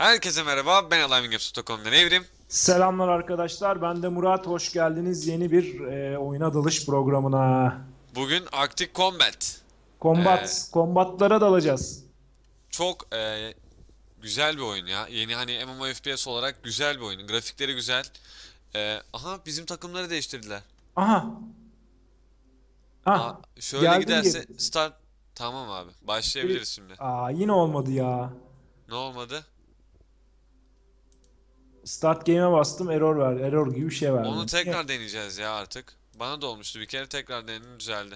Herkese merhaba, ben AliveGames.com'dan Evrim. Selamlar arkadaşlar. Ben de Murat. Hoş geldiniz yeni bir e, oyuna dalış programına. Bugün Arctic Combat. Kombat, kombatlara dalacağız. Çok e, güzel bir oyun ya. Yeni hani MMO FPS olarak güzel bir oyun. Grafikleri güzel. E, aha bizim takımları değiştirdiler. Aha. Ah. Aa, şöyle geldim giderse geri. start... Tamam abi, başlayabiliriz şimdi. Aa, yine olmadı ya. Ne olmadı? Start game'e bastım, error ver, error gibi bir şey verdi. Onu tekrar deneyeceğiz ya artık. Bana da olmuştu bir kere tekrar denedim düzeldi.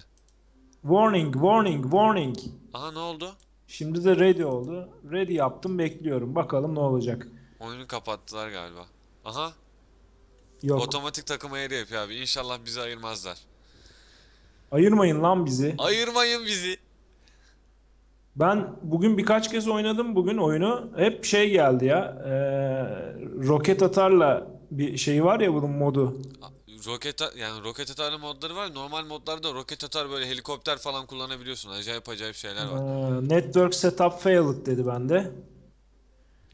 Warning, warning, warning. Aha ne oldu? Şimdi de ready oldu. Ready yaptım, bekliyorum. Bakalım ne olacak. Oyunu kapattılar galiba. Aha Yok. otomatik takım ayarı yapıyor abi. İnşallah bizi ayırmazlar. Ayırmayın lan bizi. Ayırmayın bizi. Ben bugün birkaç kez oynadım bugün oyunu. Hep şey geldi ya. E, roket atarla bir şey var ya bunun modu. Roket yani roket atarlı modları var. Normal modlarda roket atar böyle helikopter falan kullanabiliyorsun. Acayip acayip şeyler var. Ee, network setup failed dedi bende.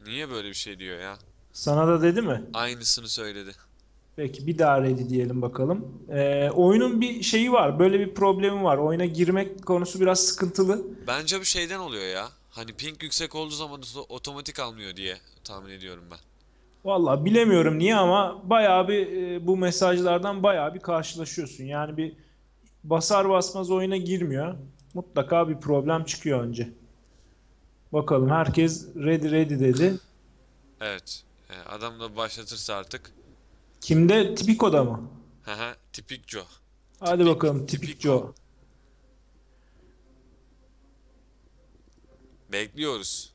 Niye böyle bir şey diyor ya? Sana da dedi mi? Aynısını söyledi. Peki bir daha ready diyelim bakalım. Ee, oyunun bir şeyi var. Böyle bir problemi var. Oyuna girmek konusu biraz sıkıntılı. Bence bu şeyden oluyor ya. Hani ping yüksek olduğu zaman oto- otomatik almıyor diye tahmin ediyorum ben. Vallahi bilemiyorum niye ama bayağı bir e, bu mesajlardan bayağı bir karşılaşıyorsun. Yani bir basar basmaz oyuna girmiyor. Mutlaka bir problem çıkıyor önce. Bakalım herkes ready ready dedi. Evet. e, Adam da başlatırsa artık. Kimde? Tipiko'da mı? Haha tipik Joe. Hadi bakalım tipik tipik Joe. Bekliyoruz.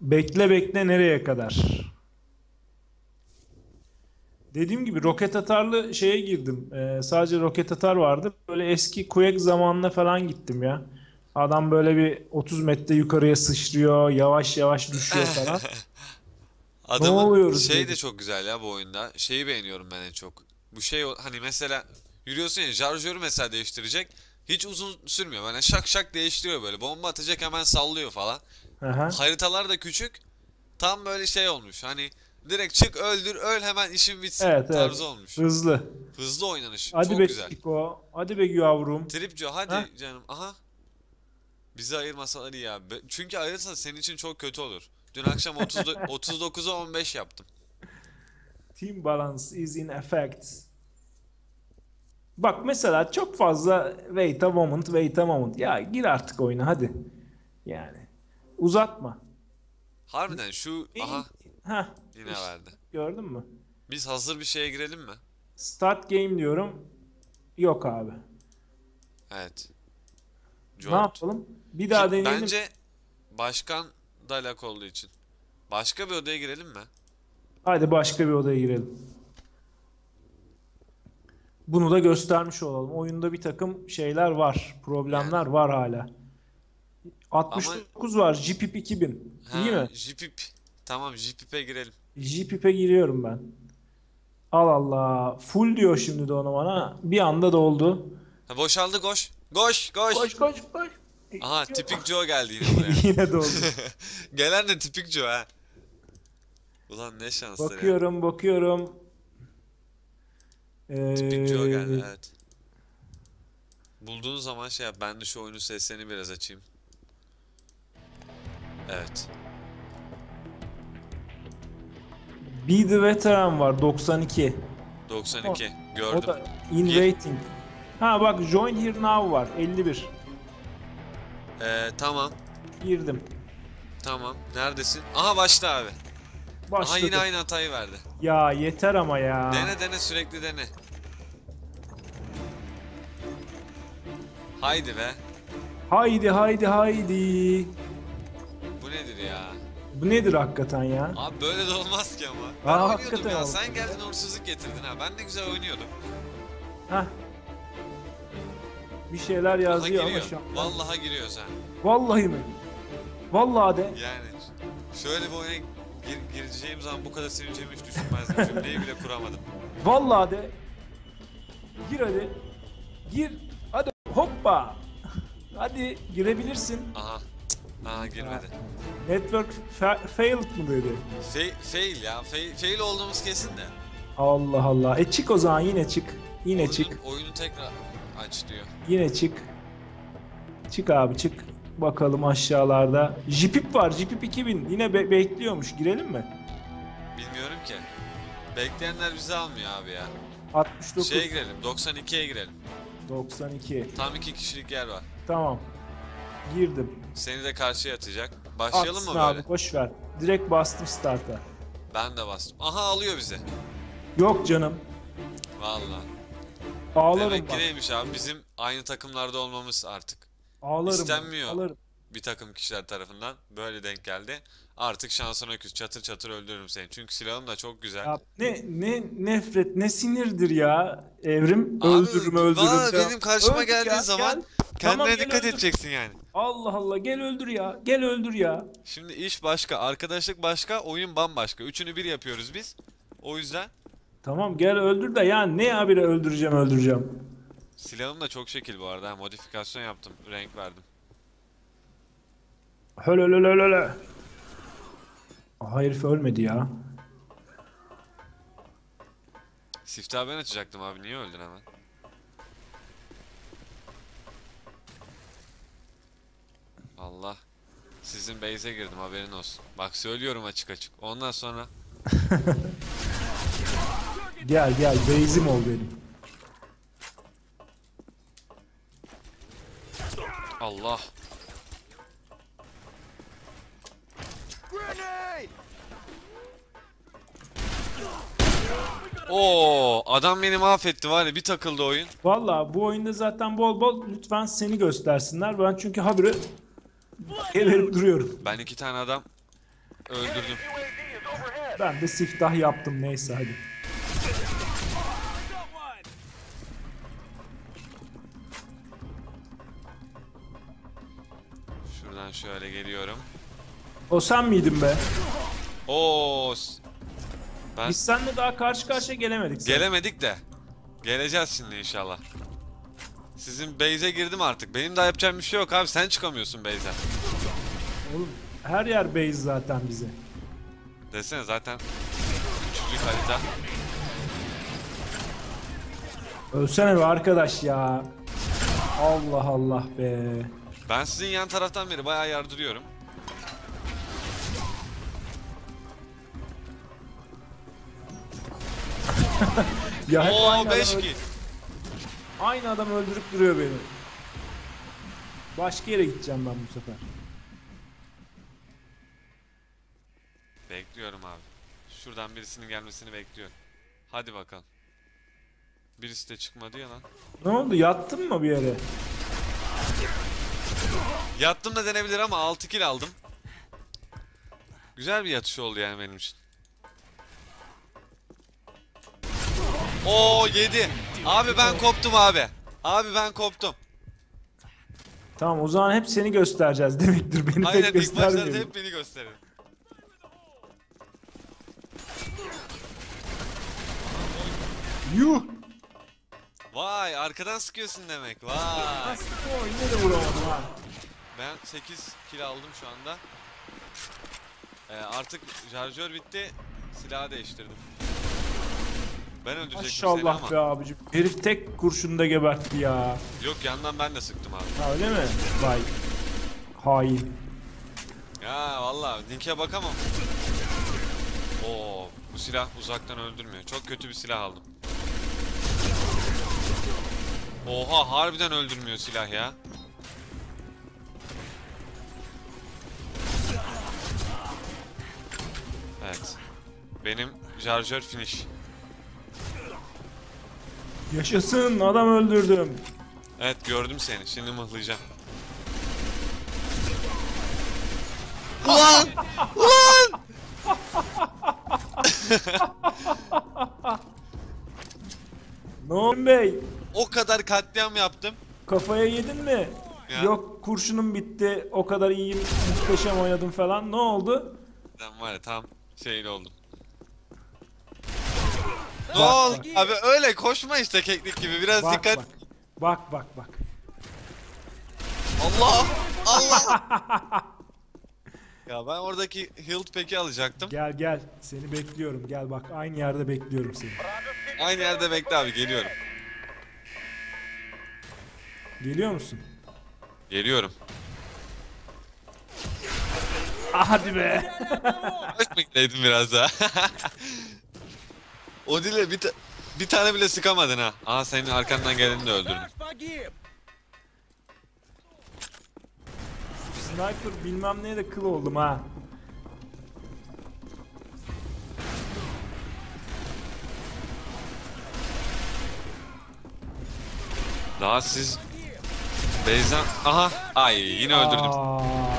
Bekle bekle nereye kadar? Dediğim gibi roket atarlı şeye girdim. Ee, sadece roket atar vardı. Böyle eski Quake zamanına falan gittim ya. Adam böyle bir 30 metre yukarıya sıçrıyor, yavaş yavaş düşüyor falan. Adamın oluyoruz şey dedi. de çok güzel ya bu oyunda. Şeyi beğeniyorum ben en çok. Bu şey hani mesela yürüyorsun ya şarjörü mesela değiştirecek. Hiç uzun sürmüyor. Böyle şak şak değiştiriyor böyle. Bomba atacak hemen sallıyor falan. Aha. Haritalar da küçük. Tam böyle şey olmuş. Hani direkt çık öldür öl hemen işin bitsin Evet evet. tarzı olmuş. Hızlı. Hızlı oynanış. Hadi çok be güzel. Tipiko. Hadi be yavrum. Tripco hadi Ha? canım. Aha. Bizi ayırmasalar iyi ya. Çünkü ayırırsa senin için çok kötü olur. Dün akşam 30 39'a 15 yaptım. Team balance is in effect. Bak mesela çok fazla wait a moment, wait a moment. Ya gir artık oyuna hadi. Yani uzatma. Harbiden şu aha Heh, yine işte, verdi. gördün mü? Biz hazır bir şeye girelim mi? Start game diyorum. Yok abi. Evet. Ne Jort. yapalım? Bir daha Ki- deneyelim. Bence başkan Dalak olduğu için. Başka bir odaya girelim mi? Hadi başka bir odaya girelim. Bunu da göstermiş olalım. Oyunda bir takım şeyler var. Problemler var hala. 69 var. JPIP 2000. İyi Ha, mi? Jipip. Tamam Jipip'e girelim. JPIP'e giriyorum ben. Al Allah. Full diyor şimdi de onu bana. Bir anda doldu. Ha, boşaldı koş. Koş koş. Koş koş koş. Aha tipik Joe geldi yine buraya. Yine doldu. Gelen de tipik Joe ha. Ulan ne şansları ya. bakıyorum bakıyorum. Tipik Joe Ee, geldi evet. Bulduğun zaman şey yap. Ben de şu oyunun seslerini biraz açayım. Evet. Be the Veteran var 92. 92. O Gördüm. da in Gir. waiting. Ha bak join here now var 51. Ee, tamam. Girdim. Tamam. Neredesin? Aha başla abi. Aha Başladı. yine aynı hatayı verdi. Ya yeter ama ya. Dene dene sürekli dene. Haydi be. Haydi haydi haydi. Bu nedir ya? Bu nedir hakikaten ya? Abi böyle de olmaz ki ama. Ben Aa, oynuyordum hakikaten ya. Sen geldin uğursuzluk getirdin ha. Ben de güzel oynuyordum. Heh. Bir şeyler yazıyor ama giriyor. an. Vallahi giriyor sen. Vallahi mi? Vallahi de. Yani şöyle bir oyuna gir, gireceğim zaman bu kadar sevineceğimi hiç düşünmezdim. Cümleyi bile kuramadım. Vallahi de. Gir hadi. Gir. Hadi hoppa. Hadi girebilirsin. Aha. Ha girmedi. Network fa- failed mı dedi? Fail, fail ya. Fail, fail olduğumuz kesin de. Allah Allah. E çık o zaman yine çık. Yine Oyunu, çık. oyunu tekrar aç diyor. Yine çık. Çık abi çık. Bakalım aşağılarda. Jipip var. Jipip 2000. Yine be- bekliyormuş. Girelim mi? Bilmiyorum ki. Bekleyenler bizi almıyor abi ya. 69. Şeye girelim. 92'ye girelim. 92. Tam iki kişilik yer var. Tamam. Girdim. Seni de karşıya atacak. Başlayalım Atsın mı böyle? abi boş ver. Direkt bastım start'a. Ben de bastım. Aha alıyor bizi. Yok canım. Valla. Ağlarım Demek ki bak. neymiş abi bizim aynı takımlarda olmamız artık. Ağlarım. İstenmiyor. Ağlarım. Bir takım kişiler tarafından böyle denk geldi. Artık şansına küs çatır çatır öldürürüm seni. Çünkü silahım da çok güzel. Ya ne ne nefret ne sinirdir ya evrim Abi, öldürürüm öldürürüm. valla benim karşıma Öldür geldiğin ya, zaman gel. Kendine Tamam, dikkat öldür. edeceksin yani. Allah Allah gel öldür ya gel öldür ya. Şimdi iş başka, arkadaşlık başka, oyun bambaşka. Üçünü bir yapıyoruz biz. O yüzden Tamam gel öldür de ya ne abire öldüreceğim öldüreceğim. silahım da çok şekil bu arada. Modifikasyon yaptım, renk verdim. Höl höl höl höl herif ölmedi ya. Siftahı ben açacaktım abi. Niye öldün hemen? Allah. Sizin base'e girdim haberin olsun. Bak söylüyorum açık açık. Ondan sonra Gel gel base'im ol benim. Allah. Oo, adam beni mahvetti var ya bir takıldı oyun. Valla bu oyunda zaten bol bol lütfen seni göstersinler. Ben çünkü habire geberip duruyorum. Ben iki tane adam öldürdüm. Ben de siftah yaptım neyse hadi. O sen miydin be? Oo. Ben Biz seninle daha karşı karşıya gelemedik. sen. gelemedik de. Geleceğiz şimdi inşallah. Sizin base'e girdim artık. Benim daha yapacağım bir şey yok abi. Sen çıkamıyorsun base'e. Oğlum, her yer base zaten bize. Desene zaten üçüncü harita. Ölsene be arkadaş ya. Allah Allah be. Ben sizin yan taraftan beri bayağı yardırıyorum. Ya hep Oo aynı, 5 adam, kill. aynı adam öldürüp duruyor beni. Başka yere gideceğim ben bu sefer. Bekliyorum abi. Şuradan birisinin gelmesini bekliyorum. Hadi bakalım. Birisi de çıkmadı ya lan. Ne oldu yattın mı bir yere? Yattım da denebilir ama 6 kill aldım. Güzel bir yatış oldu yani benim için. Oo 7. Abi ben koptum abi. Abi ben koptum. Tamam o zaman hep seni göstereceğiz demektir. Beni Aynen pek ilk başlarda göstermiyor. hep beni gösterin. Yuh! Vay arkadan sıkıyorsun demek. Vay. Nasıl o yine de vuramadım ha. Ben 8 kill aldım şu anda. Ee, artık şarjör bitti. Silahı değiştirdim. Ben öldürecektim seni ama. Maşallah be abicim. Herif tek kurşunda gebertti ya. Yok yandan ben de sıktım abi. Ha öyle mi? Vay. Hain. Ya valla linke bakamam. Oo bu silah uzaktan öldürmüyor. Çok kötü bir silah aldım. Oha harbiden öldürmüyor silah ya. Evet. Benim şarjör finish. Yaşasın adam öldürdüm. Evet gördüm seni. Şimdi mıhlayacağım. Ulan! Ulan! Ne oldu bey? O kadar katliam yaptım. Kafaya yedin mi? Ya. Yok kurşunum bitti. O kadar iyiyim. Muhteşem oynadım falan. Ne oldu? Ben var ya tam şeyli oldum. Ne Bak, oldu? bak. Abi öyle koşma işte keklik gibi. Biraz Bak dikkat. bak. Bak bak bak. Allah! Allah! Ya ben oradaki hilt peki alacaktım. Gel gel. Seni bekliyorum. Gel bak aynı yerde bekliyorum seni. Aynı yerde bekle abi geliyorum. Geliyor musun? Geliyorum. Hadi be. Hoş bekleydin biraz daha. O dile bir, ta bir tane bile sıkamadın ha. Aha senin arkandan geleni de öldürdüm. Sniper bilmem neye de kıl oldum ha. Daha siz Beyzan aha ay yine Aa, öldürdüm.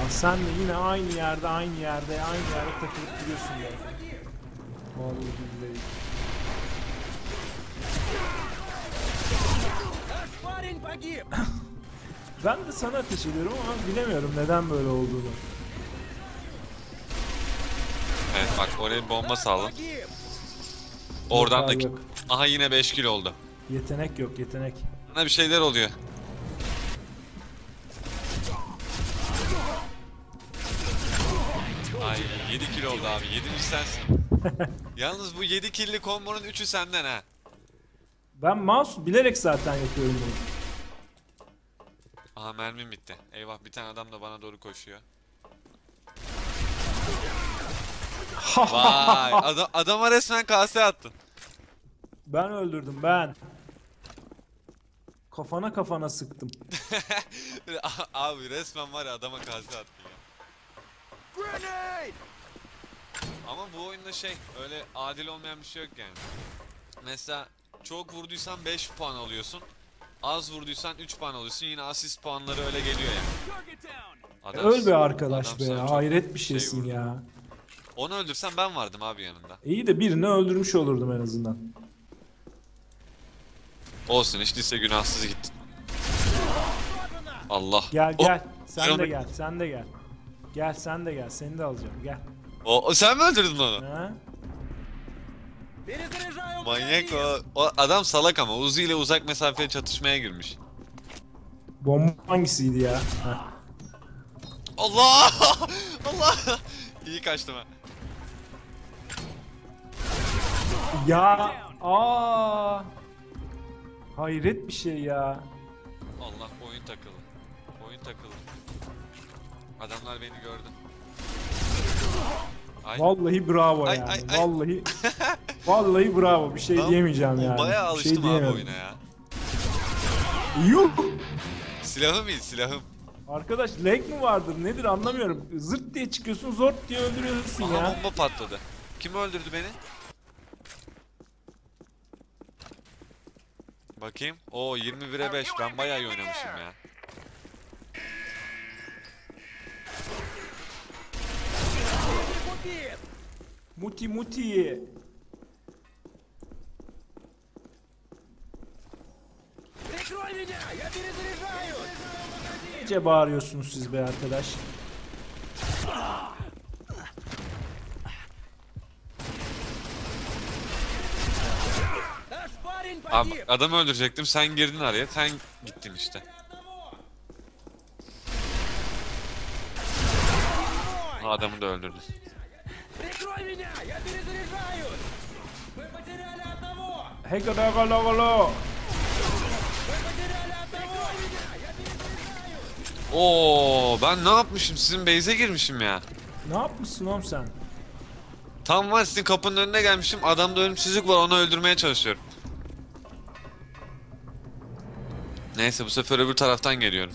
sen de yine aynı yerde aynı yerde aynı yerde takılıp duruyorsun ya. Vallahi billahi. ben de sana ateş ediyorum ama bilemiyorum neden böyle olduğunu. Evet bak oraya bir bomba sağlam. Oradan da... Yok. Aha yine 5 kilo oldu. Yetenek yok yetenek. Bana bir şeyler oluyor. Ay 7 kilo oldu abi 7 sensin. Yalnız bu 7 killi kombonun 3'ü senden ha. Ben mouse bilerek zaten yapıyorum bunu. Aha mermim bitti. Eyvah bir tane adam da bana doğru koşuyor. Vay adam, adama resmen kase attın. Ben öldürdüm ben. Kafana kafana sıktım. abi resmen var ya adama kase attın ya. Grenade! Ama bu oyunda şey öyle adil olmayan bir şey yok yani. Mesela çok vurduysan 5 puan alıyorsun. Az vurduysan 3 puan alıyorsun. Yine asist puanları öyle geliyor yani. Adam- Öl be arkadaş adam be. çok Hayret bir şey şeysin vurdu. ya. Onu öldürsen ben vardım abi yanında. İyi de birini öldürmüş olurdum en azından. Olsun hiç değilse günahsız gittin. Allah. Gel gel. Sen de gel. Sen de gel. Gel sen de gel. Seni de alacağım. Gel. O, o sen mi öldürdün onu? Ha? Manyak o. o adam salak ama Uzi ile uzak mesafeye çatışmaya girmiş. Bomba hangisiydi ya? Allah! Allah! İyi kaçtım ha. Ya aa Hayret bir şey ya. Allah oyun takılı. Oyun takılı. Adamlar beni gördü. Ay. Vallahi bravo ay, ya. Ay, ay. Vallahi Vallahi bravo bir şey ben, diyemeyeceğim yani. Bayağı şey alıştım şey abi oyuna ya. Yuh! Silahım iyi silahım. Arkadaş lag mı vardı nedir anlamıyorum. Zırt diye çıkıyorsun zort diye öldürüyorsun Aha, ya. Aha bomba patladı. Kim öldürdü beni? Bakayım. Oo 21'e 5 ben bayağı iyi oynamışım ya. Muti muti. İyice bağırıyorsunuz siz be arkadaş. Abi adamı öldürecektim sen girdin araya sen gittin işte. Adamı da öldürdün. Hey, go, go, go, go, go. Oo ben ne yapmışım? Sizin base'e girmişim ya. Ne yapmışsın oğlum sen? Tam var sizin kapının önüne gelmişim. Adamda ölümsüzlük var onu öldürmeye çalışıyorum. Neyse bu sefer öbür taraftan geliyorum.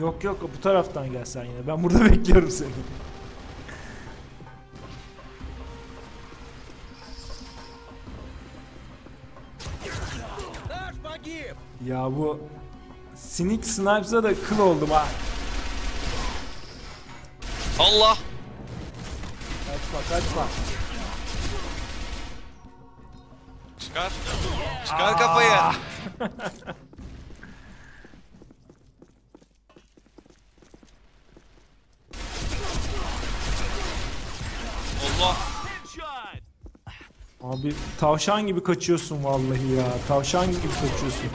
Yok yok bu taraftan gel sen yine. Ben burada bekliyorum seni. Ya bu Sinik Snipes'a da kıl oldum ha. Allah! Kaçma kaçma. Çıkar. Çıkar kafayı. Allah. Abi tavşan gibi kaçıyorsun vallahi ya. Tavşan gibi kaçıyorsun.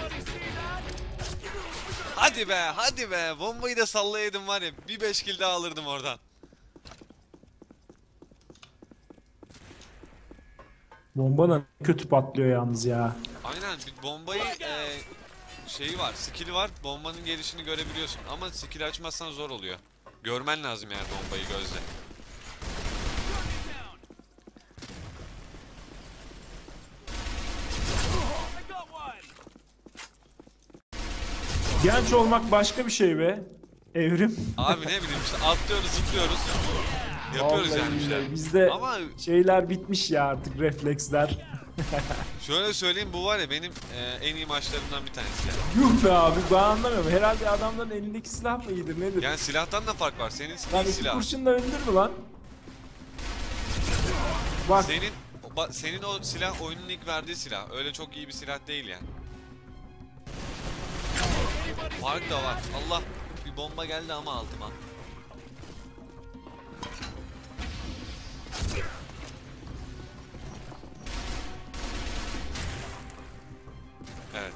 Hadi be, hadi be. Bombayı da sallayaydım var ya. Bir beş kill daha alırdım oradan. Bomba da kötü patlıyor yalnız ya. Aynen bir bombayı e, şeyi var, skill'i var. Bombanın gelişini görebiliyorsun ama skill'i açmazsan zor oluyor. Görmen lazım yani bombayı gözle. Genç olmak başka bir şey be. Evrim. Abi ne bileyim işte atlıyoruz, zıplıyoruz. Yapıyoruz Vallahi yani bir şeyler. Bizde Ama şeyler bitmiş ya artık refleksler. şöyle söyleyeyim bu var ya benim e, en iyi maçlarımdan bir tanesi yani. Yuh be abi ben anlamıyorum. Herhalde adamların elindeki silah mı iyidir nedir? Yani silahtan da fark var. Senin Lan iki silah. kurşunla öldür mü lan? Bak Senin ba- senin o silah oyunun ilk verdiği silah. Öyle çok iyi bir silah değil yani. Fark da var. Allah bir bomba geldi ama altıma.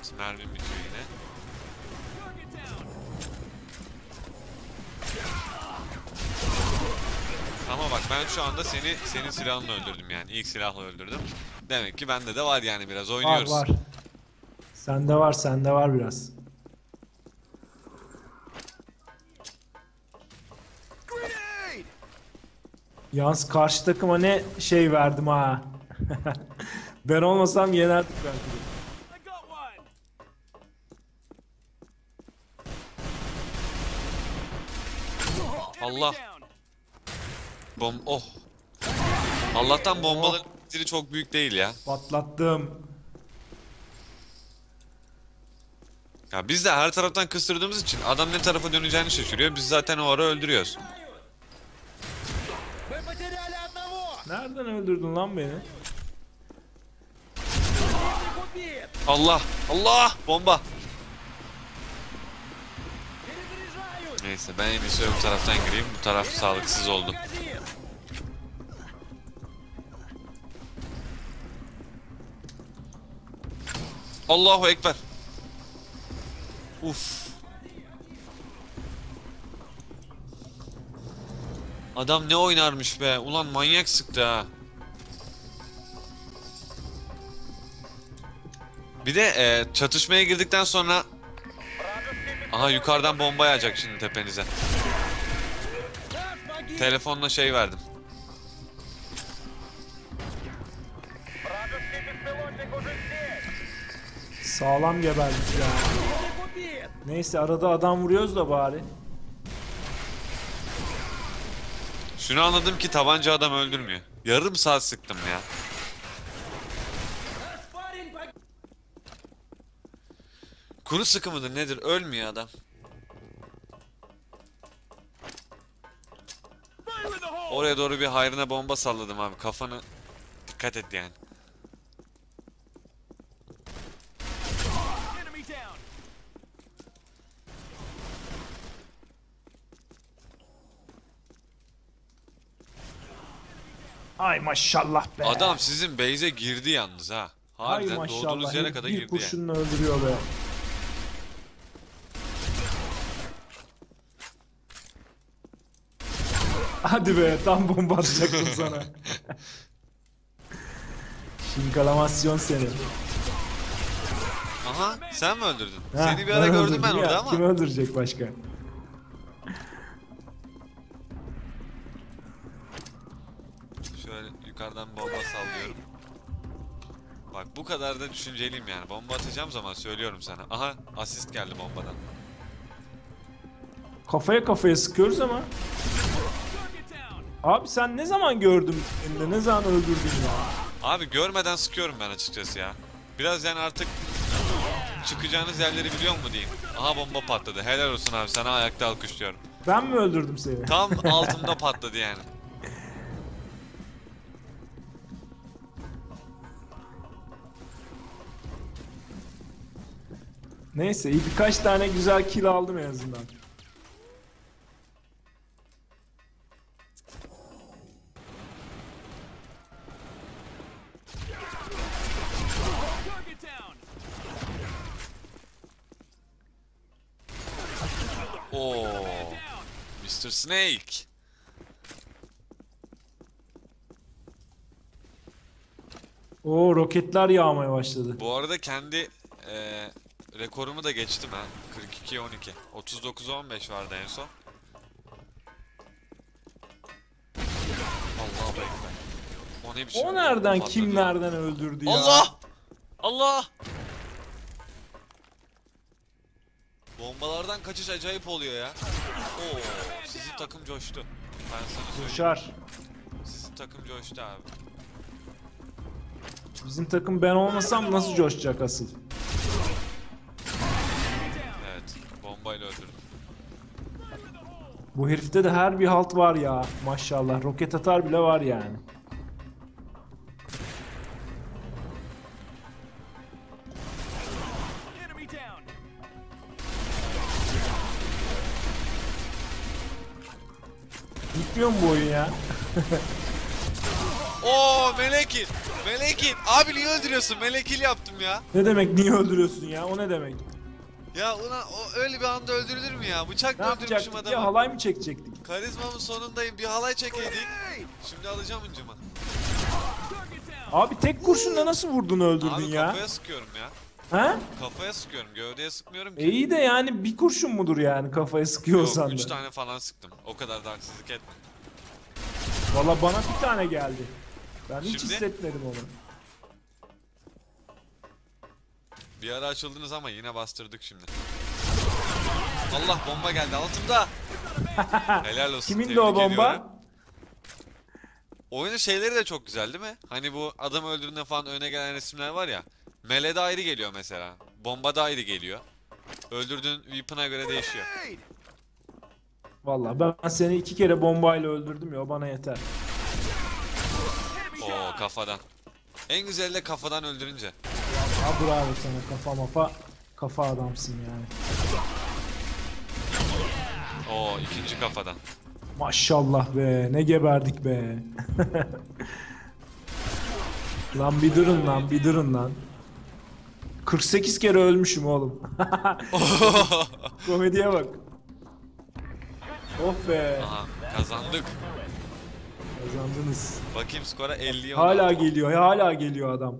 Evet, mermim bitiyor yine. Ama bak ben şu anda seni senin silahınla öldürdüm yani. İlk silahla öldürdüm. Demek ki bende de var yani biraz var oynuyoruz. var. Sende var sende var biraz. Yalnız karşı takıma ne şey verdim ha. ben olmasam yenerdik belki de. Allah. Bom oh. Allah'tan oh. bombaların zili çok büyük değil ya. Patlattım. Ya biz de her taraftan kıstırdığımız için adam ne tarafa döneceğini şaşırıyor. Biz zaten o ara öldürüyoruz. Nereden öldürdün lan beni? Allah! Allah! Bomba! Neyse ben en iyisi öbür taraftan gireyim. Bu taraf sağlıksız oldu. Allahu Ekber. Uf. Adam ne oynarmış be. Ulan manyak sıktı ha. Bir de e, çatışmaya girdikten sonra Aha yukarıdan bomba yağacak şimdi tepenize. Telefonla şey verdim. Sağlam geberdik ya. Neyse arada adam vuruyoruz da bari. Şunu anladım ki tabanca adam öldürmüyor. Yarım saat sıktım ya. Kuru sıkı mıdır nedir ölmüyor adam. Oraya doğru bir hayrına bomba salladım abi. Kafanı dikkat et yani. Ay maşallah be. Adam sizin base'e girdi yalnız ha. Ay Harbiden maşallah. doğduğunuz yere kadar bir girdi yani. kurşunla öldürüyor be. Hadi be tam bomba atacaktım sana. Şinkalamasyon seni. Aha sen mi öldürdün? Ha, Seni bir ara gördüm ben öldürdüm orada ya. ama. Kim öldürecek başka? Şöyle yukarıdan bomba sallıyorum. Bak bu kadar da düşünceliyim yani. Bomba atacağım zaman söylüyorum sana. Aha asist geldi bombadan. Kafaya kafaya sıkıyoruz ama. Abi sen ne zaman gördün elinde ne zaman öldürdün ya? Abi görmeden sıkıyorum ben açıkçası ya. Biraz yani artık çıkacağınız yerleri biliyor mu diyeyim. Aha bomba patladı. Helal olsun abi sana ayakta alkışlıyorum. Ben mi öldürdüm seni? Tam altımda patladı yani. Neyse birkaç tane güzel kill aldım en azından. Target down. Oo, Down. Mr. Snake. O roketler yağmaya başladı. Bu arada kendi e, rekorumu da geçtim ha. 42-12. 39-15 vardı en son. Allah bekle. O ne biçim? O nereden kim nereden öldürdü ya? Allah! Allah! Bombalardan kaçış acayip oluyor ya. Oo, sizin takım coştu. Ben sana söyleyeyim. Coşar. Sizin takım coştu abi. Bizim takım ben olmasam nasıl coşacak asıl? Evet, bombayla öldürdüm. Bu herifte de her bir halt var ya maşallah. Roket atar bile var yani. Bitmiyor mu bu oyun ya? Oo Melekil! Melekil! Abi niye öldürüyorsun? Melekil yaptım ya. Ne demek niye öldürüyorsun ya? O ne demek? Ya ulan o öyle bir anda öldürülür mü ya? Ne Bıçakla öldürmüşüm yapacaktık ya? adamı. Halay mı çekecektik? Karizmamın sonundayım. Bir halay çekeydik. Şimdi alacağım down. Abi tek kurşunla nasıl vurdun öldürdün Abi ya? kafaya sıkıyorum ya. He? Kafaya sıkıyorum. Gövdeye sıkmıyorum ki. E iyi de yani bir kurşun mudur yani kafaya sıkıyorsan Yok da? 3 tane falan sıktım. O kadar da haksızlık etme. Valla bana bir tane geldi. Ben hiç Şimdi? hissetmedim onu. Bir ara açıldınız ama yine bastırdık şimdi. Allah bomba geldi altımda. Helal olsun. Kimin de tebrik o bomba? Oyunun şeyleri de çok güzel değil mi? Hani bu adam öldürdüğünde falan öne gelen resimler var ya. Mele de ayrı geliyor mesela. Bomba da ayrı geliyor. Öldürdüğün weapon'a göre değişiyor. Valla ben seni iki kere bombayla öldürdüm ya o bana yeter. Oo kafadan. En güzeli de kafadan öldürünce. Ha bravo sana kafa mafa kafa adamsın yani. Oo ikinci kafadan. Maşallah be ne geberdik be. lan bir durun lan bir durun lan. 48 kere ölmüşüm oğlum. Komediye bak. Oh be. Aha kazandık. Kazandınız. Bakayım skora 50'ye Hala 16. geliyor, hala geliyor adam.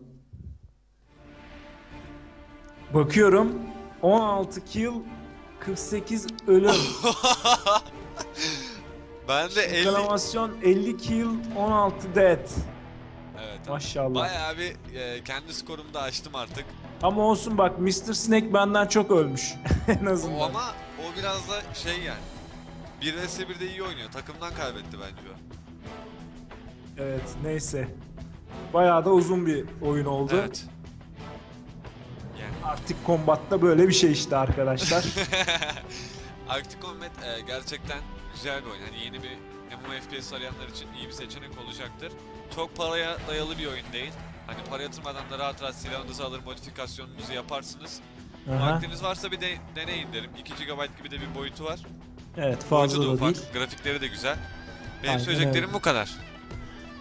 Bakıyorum 16 kill 48 ölüm. Ben de 50. Reklamasyon 50 kill 16 death. Evet. Maşallah. Bayağı bir e, kendi skorumu da açtım artık. Ama olsun bak Mr. Snake benden çok ölmüş en azından. O ama o biraz da şey yani. 1 vs 1'de iyi oynuyor. Takımdan kaybetti bence o. Evet neyse. Bayağı da uzun bir oyun oldu. Evet. Yani Artık kombatta böyle bir şey işte arkadaşlar. Arctic Combat e, gerçekten güzel bir oyun. Hani yeni bir MMOFPS arayanlar için iyi bir seçenek olacaktır. Çok paraya dayalı bir oyun değil. Hani para yatırmadan da rahat rahat silahınızı alır modifikasyonumuzu yaparsınız. Aha. Vaktiniz varsa bir de, deneyin derim. 2 GB gibi de bir boyutu var. Evet fazla da da ufak, değil. grafikleri de güzel. Benim Aynen söyleyeceklerim öyle. bu kadar.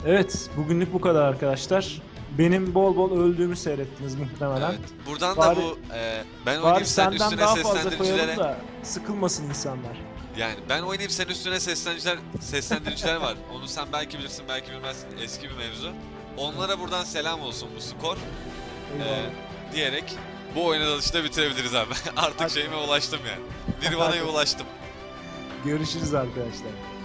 Evet bugünlük bu kadar arkadaşlar. Benim bol bol öldüğümü seyrettiniz muhtemelen. Evet. Buradan Bari- da bu e, ben Bari sen üstüne daha seslendiricilere da sıkılmasın insanlar. yani ben oynayayım sen üstüne seslendiriciler seslendiriciler var. Onu sen belki bilirsin belki bilmezsin eski bir mevzu. Onlara buradan selam olsun bu skor. Eyvallah. E, diyerek bu oyunu da işte bitirebiliriz abi. Artık Hadi. şeyime ulaştım yani. Nirvana'ya ulaştım. Görüşürüz arkadaşlar.